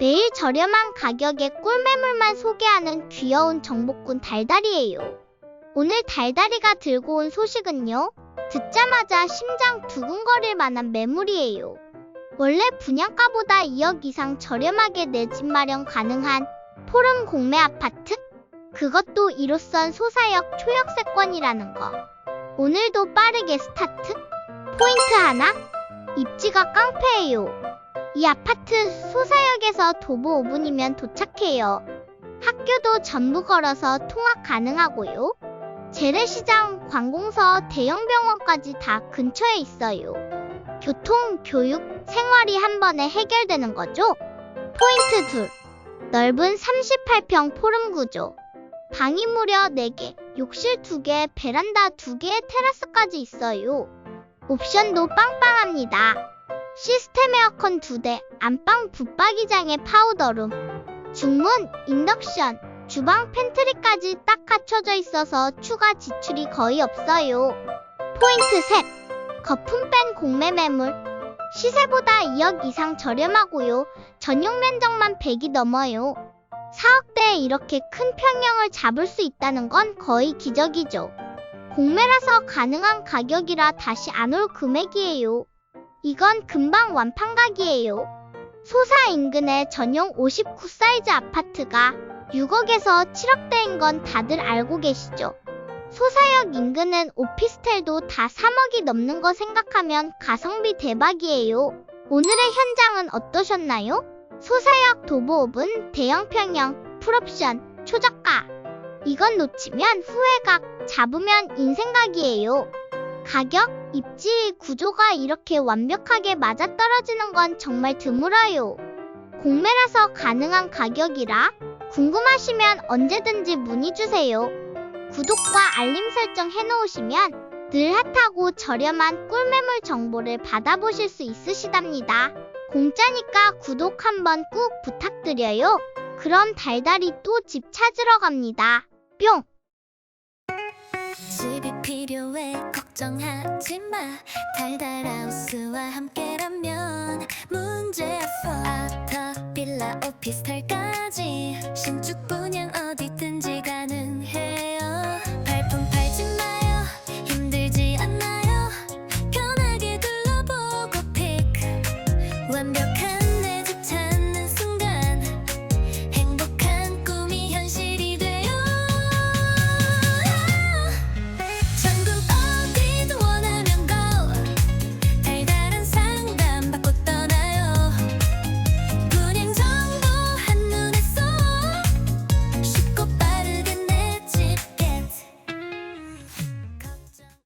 매일 저렴한 가격에 꿀매물만 소개하는 귀여운 정복군 달달이에요. 오늘 달달이가 들고 온 소식은요. 듣자마자 심장 두근거릴 만한 매물이에요. 원래 분양가보다 2억 이상 저렴하게 내 집 마련 가능한 포름 공매 아파트? 그것도 1호선 소사역 초역세권이라는 거. 오늘도 빠르게 스타트? 포인트 하나? 입지가 깡패예요. 이 아파트 소사 역에서 도보 5분이면 도착해요. 학교도 전부 걸어서 통학 가능하고요. 재래시장, 관공서, 대형 병원까지 다 근처에 있어요. 교통, 교육, 생활이 한 번에 해결되는 거죠. 포인트 둘. 넓은 38평 포름 구조. 방이 무려 4개, 욕실 2개, 베란다 2개, 테라스까지 있어요. 옵션도 빵빵합니다. 시스템 에어컨 2대, 안방 붙박이장에 파우더룸, 중문, 인덕션, 주방 팬트리까지 딱 갖춰져 있어서 추가 지출이 거의 없어요. 포인트 셋. 거품 뺀 공매 매물. 시세보다 2억 이상 저렴하고요. 전용 면적만 100이 넘어요. 4억대에 이렇게 큰 평형을 잡을 수 있다는 건 거의 기적이죠. 공매라서 가능한 가격이라 다시 안 올 금액이에요. 이건 금방 완판각이에요. 소사 인근의 전용 59 사이즈 아파트가 6억에서 7억대인 건 다들 알고 계시죠? 소사역 인근은 오피스텔도 다 3억이 넘는 거 생각하면 가성비 대박이에요. 오늘의 현장은 어떠셨나요? 소사역 도보 5분 대형 평형 풀옵션 초저가 이건 놓치면 후회각 잡으면 인생각이에요. 가격, 입지, 구조가 이렇게 완벽하게 맞아떨어지는 건 정말 드물어요. 공매라서 가능한 가격이라 궁금하시면 언제든지 문의 주세요. 구독과 알림 설정 해놓으시면 늘 핫하고 저렴한 꿀매물 정보를 받아보실 수 있으시답니다. 공짜니까 구독 한번 꾹 부탁드려요. 그럼 달달이 또 집 찾으러 갑니다. 뿅! 집이 필요해. 걱정하지 마. 달달하우스와 함께라면 문제 없어. 아파트 빌라 오피스텔까지. 신축 분양 어디든지